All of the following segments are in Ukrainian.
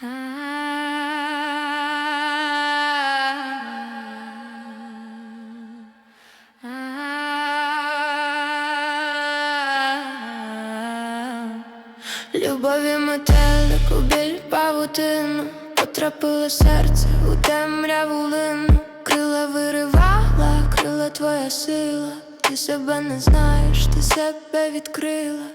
Любові метелику, біль павутину Потрапило серце у темряву лину. Крила виривала, крила твоя сила. Ти себе не знаєш, ти себе відкрила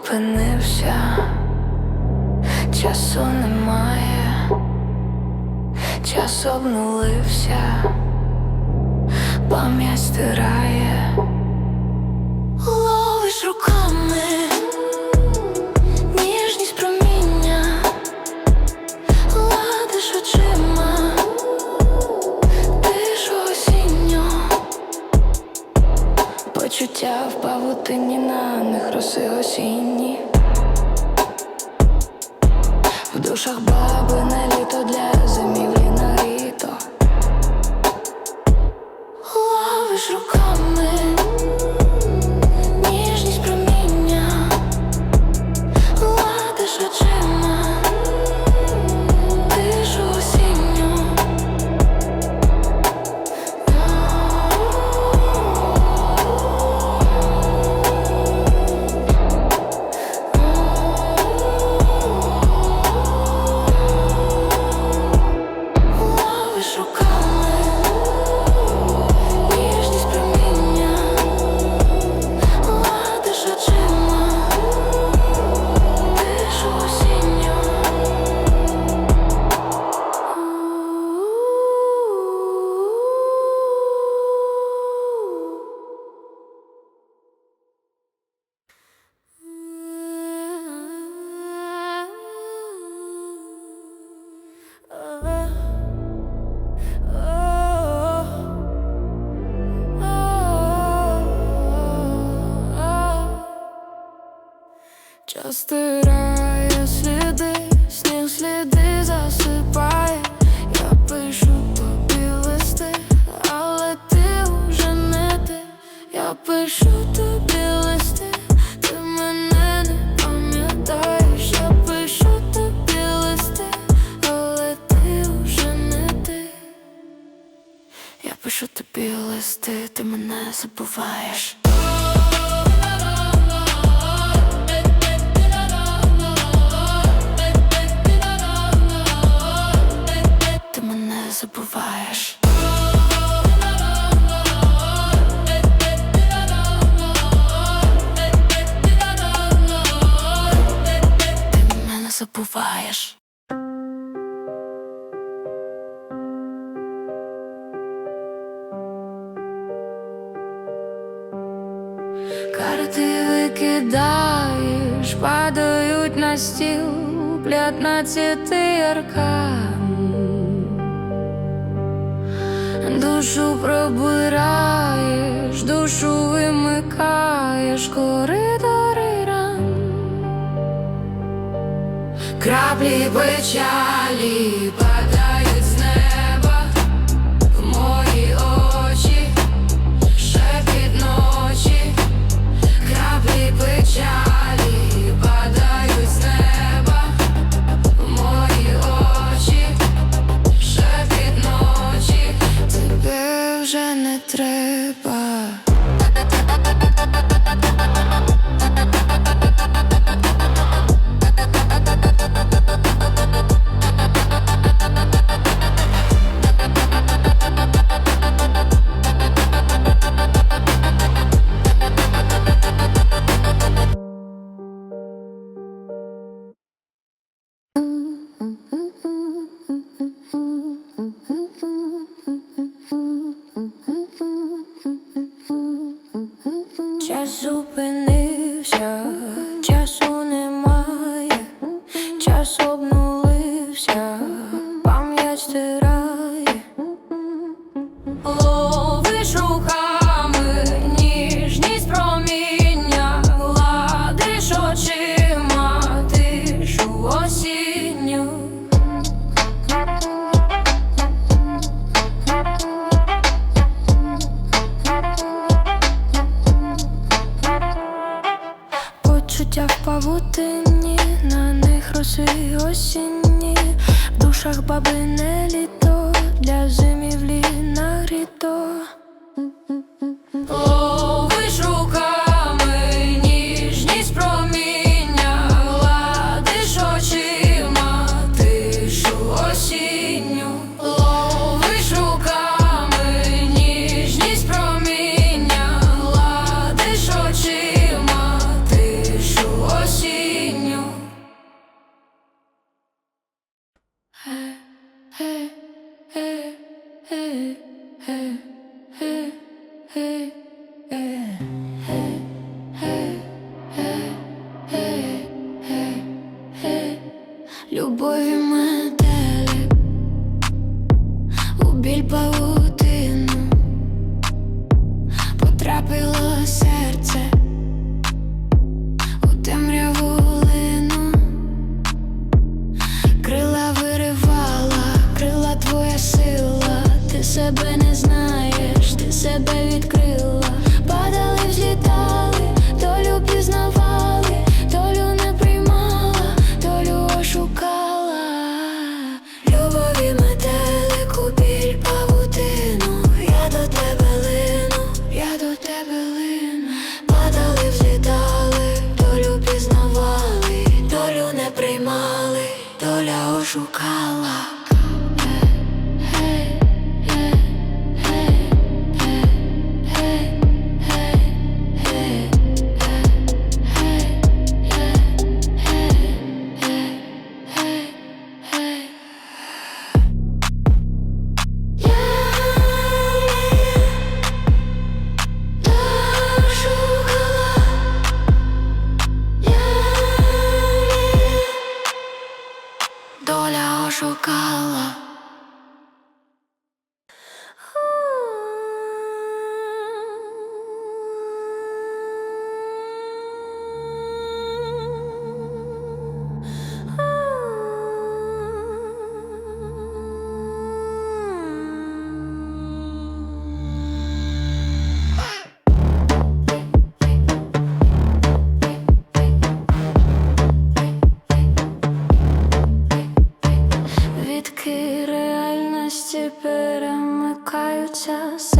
зупинився, часу немає, час обнулився, пам'ять стирає, ловиш руками. Почуття в павутині на роси осінні. В душах баби на літо для зимівлі Час стирає сліди, сніг сліди засипає. Я пишу тобі листи, але ти вже не ти. Я пишу тобі листи, ти мене не пам'ятаєш. Я пишу тобі листи, але ти вже не ти. Я пишу тобі листи, ти мене забуваєш. Мене забуваєш. Карти викидаєш, падають на стіл п'ятнадцятий аркан. Душу пробираєш, душу вимикаєш, коридори Краплі печалі Ja, super nischer. hey, hey. Кутки реальності перемикаються.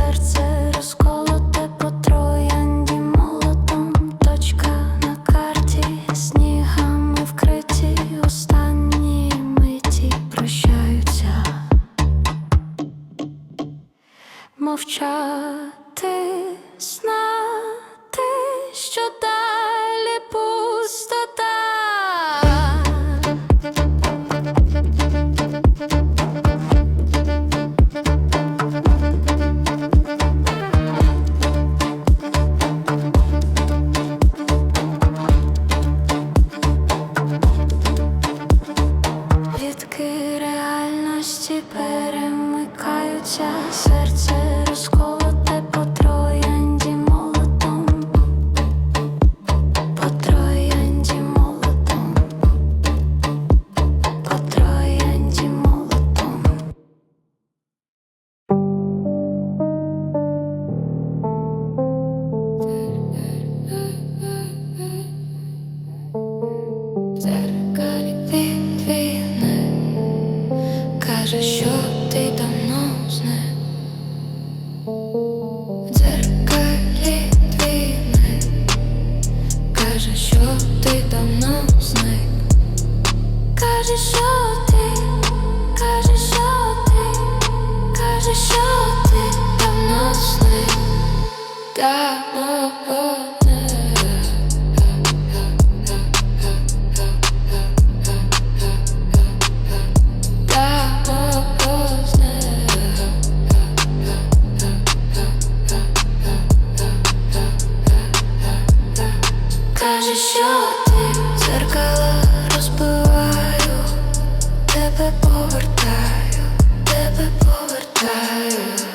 Очі перемикаються, серце розколюється каже, що ти зеркала розбиваю, тебе повертаю, тебе повертаю.